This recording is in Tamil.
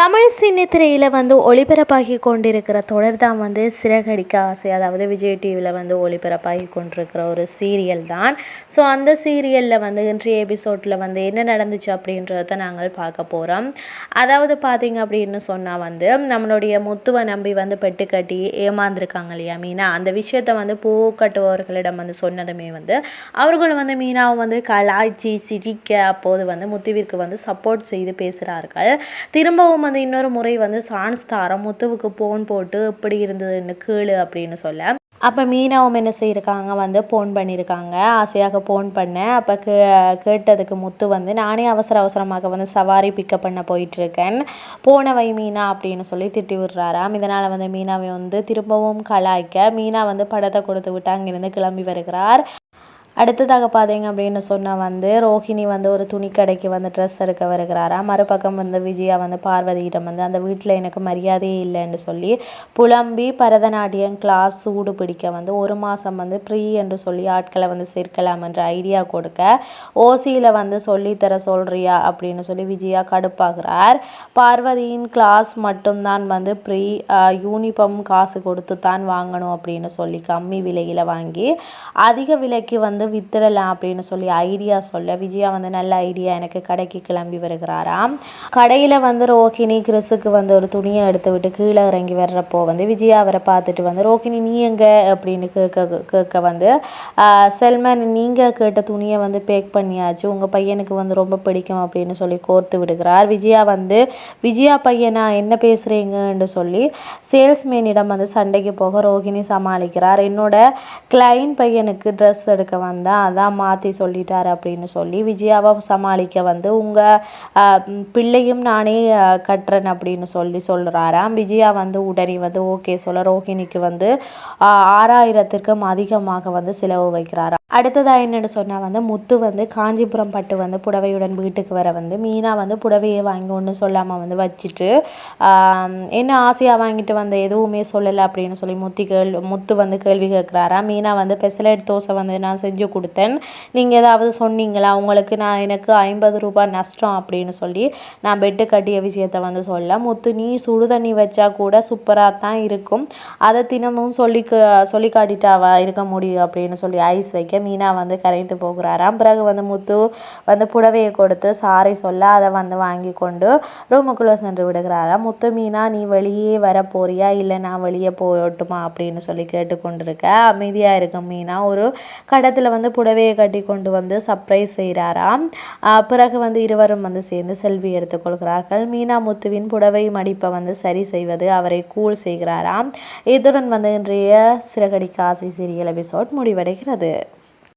தமிழ் சின்னத்திரையில் வந்து ஒளிபரப்பாகி கொண்டிருக்கிற தொடர் தான் வந்து சிறகடிக்க ஆசை. அதாவது விஜய் டிவியில் வந்து ஒளிபரப்பாகி கொண்டிருக்கிற ஒரு சீரியல் தான். ஸோ அந்த சீரியலில் வந்து இன்றைய எபிசோடில் வந்து என்ன நடந்துச்சு அப்படின்றத நாங்கள் பார்க்க போகிறோம் அதாவது பார்த்தீங்க அப்படின்னு சொன்னால் வந்து நம்மளுடைய முத்துவை நம்பி வந்து பெட்டு கட்டி ஏமாந்துருக்காங்க இல்லையா மீனா? அந்த விஷயத்தை வந்து பூ கட்டுபவர்களிடம் வந்து சொன்னதுமே வந்து அவர்களும் வந்து மீனாவை வந்து கலாய்ச்சி சிரிக்க அப்போது வந்து முத்துவிற்கு வந்து சப்போர்ட் செய்து பேசுகிறார்கள் திரும்பவும் வந்து இன்னொரு முறை வந்து சான்ஸ் தாரம் முத்துவுக்கு போன் போட்டு இப்படி இருந்ததுன்னு கேளு அப்படின்னு சொல்ல. அப்போ மீனாவும் என்ன செய்யிருக்காங்க? வந்து ஃபோன் பண்ணியிருக்காங்க. ஆசையாக ஃபோன் பண்ணேன் அப்போ கே கேட்டதுக்கு முத்து வந்து நானே அவசர அவசரமாக வந்து சவாரி பிக்கப் பண்ண போயிட்டுருக்கேன். போனவை மீனா அப்படின்னு சொல்லி திட்டி விடுறாராம். இதனால் வந்து மீனாவை வந்து திரும்பவும் கலாய்க்க. மீனா வந்து படத்தை கொடுத்து விட்டு அங்கிருந்து கிளம்பி வருகிறார். அடுத்ததாக பார்த்தீங்க அப்படின்னு சொன்னால் வந்து ரோஹிணி வந்து ஒரு துணி கடைக்கு வந்து ட்ரெஸ் எடுக்க வருகிறாரா? மறுபக்கம் வந்து விஜயா வந்து பார்வதியிடம் வந்து அந்த வீட்டில் எனக்கு மரியாதையே இல்லைன்னு சொல்லி புலம்பி பரதநாட்டியம் கிளாஸ் சூடு பிடிக்க வந்து ஒரு மாதம் வந்து ஃப்ரீ என்று சொல்லி ஆட்களை வந்து சேர்க்கலாம் என்ற ஐடியா கொடுக்க ஓசியில் வந்து சொல்லித்தர சொல்கிறியா அப்படின்னு சொல்லி விஜயா கடுப்பாகிறார். பார்வதியின் கிளாஸ் மட்டும்தான் வந்து ப்ரீ யூனிஃபார்ம் காசு கொடுத்து தான் வாங்கணும் அப்படின்னு சொல்லி கம்மி விலையில் வாங்கி அதிக விலைக்கு வந்து வித்துடலாம் அப்படின்னு சொல்லி ஐடியா சொல்ல விஜயா வந்து நல்ல ஐடியா எனக்கு கடைக்கு கிளம்பி வருகிறாராம். கடையில் வந்து ரோஹிணி கிறிஸுக்கு வந்து ஒரு துணியை எடுத்து விட்டு கீழே இறங்கி வர்றப்போ வந்து விஜயா அவரை பார்த்துட்டு வந்து ரோஹிணி நீ எங்கே? அப்படின்னு கேட்க கேட்க வந்து செல்மன் நீங்கள் கேட்ட துணியை வந்து பேக் பண்ணியாச்சு. உங்கள் பையனுக்கு வந்து ரொம்ப பிடிக்கும் அப்படின்னு சொல்லி கோர்த்து விடுகிறார். விஜயா வந்து விஜயா பையனா என்ன பேசுகிறீங்கன்னு சொல்லி சேல்ஸ்மேனிடம் வந்து சண்டைக்கு போக ரோஹிணி சமாளிக்கிறார். என்னோட கிளைன் பையனுக்கு ட்ரெஸ் எடுக்க வந்தேன் அதான் மாற்றி சொல்லிட்டார் அப்படின்னு சொல்லி விஜயாவை சமாளிக்க வந்து உங்கள் பிள்ளையும் நானே கட்டுறேன் அப்படின்னு சொல்லி சொல்கிறாராம் விஜயா வந்து உடனே வந்து ஓகே சொல்ல ரோஹிணிக்கு வந்து ஆறாயிரத்திற்கும் அதிகமாக வந்து செலவு வைக்கிறாராம் அடுத்ததாக என்னென்னு சொன்னால் வந்து முத்து வந்து காஞ்சிபுரம் பட்டு வந்து புடவையுடன் வீட்டுக்கு வர வந்து மீனா வந்து புடவையை வாங்கி ஒன்றும் சொல்லாமல் வந்து வச்சுட்டு என்ன ஆசையாக வாங்கிட்டு வந்த எதுவுமே சொல்லலை அப்படின்னு சொல்லி முத்தி கேள் முத்து வந்து கேள்வி கேட்குறாரா? மீனா வந்து பெசலைட் தோசை வந்து நான் செஞ்சு கொடுத்தேன். நீங்கள் ஏதாவது சொன்னீங்களா? உங்களுக்கு நான் எனக்கு ஐம்பது ரூபாய் நஷ்டம் அப்படின்னு சொல்லி நான் பெட்டு கட்டிய விஷயத்த வந்து சொல்ல முத்து நீ சுடு தண்ணி வச்சா கூட சூப்பராக தான் இருக்கும். அதை தினமும் சொல்லி சொல்லி காட்டிட்டாவா? இருக்க முடியும் அப்படின்னு சொல்லி ஐஸ் வைக்க மீனா வந்து கரைந்து போகிறாராம். பிறகு வந்து முத்து வந்து புடவையை கொடுத்து சாரி சொல்ல அதை வந்து வாங்கி கொண்டு ரூமுக்குள்ளே சென்று விடுகிறாராம். முத்து மீனா நீ வெளியே வர போறியா? இல்லை நான் வெளியே போகட்டுமா? அப்படின்னு சொல்லி கேட்டுக்கொண்டிருக்க அமைதியாக இருக்கும் மீனா ஒரு கடத்தில் வந்து புடவையை கட்டி கொண்டு வந்து சர்ப்ரைஸ் செய்கிறாராம். பிறகு வந்து இருவரும் வந்து சேர்ந்து செல்வி எடுத்துக்கொள்கிறார்கள் மீனா முத்துவின் புடவை மடிப்பை வந்து சரி செய்வது அவரை கூல் செய்கிறாராம். இத்துடன் வந்து இன்றைய சிறகடி காசி சீரியல் எபிசோட் முடிவடைகிறது.